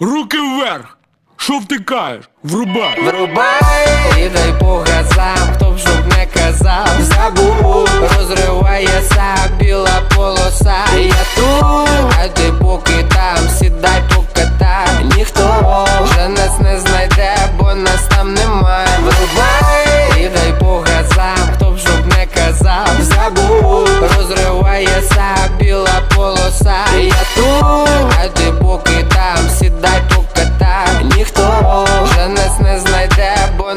Руки вверх! Що втикаєш? Врубай! Врубай і дай по газам, хто б щоб не казав, забув, розривається біла полоса. Я тут, а ти поки там, сідай покатай, ніхто вже нас не знайде, бо нас там немає. Врубай і дай по газам, хто б щоб не казав, забув, розривається біла полоса. Я тут,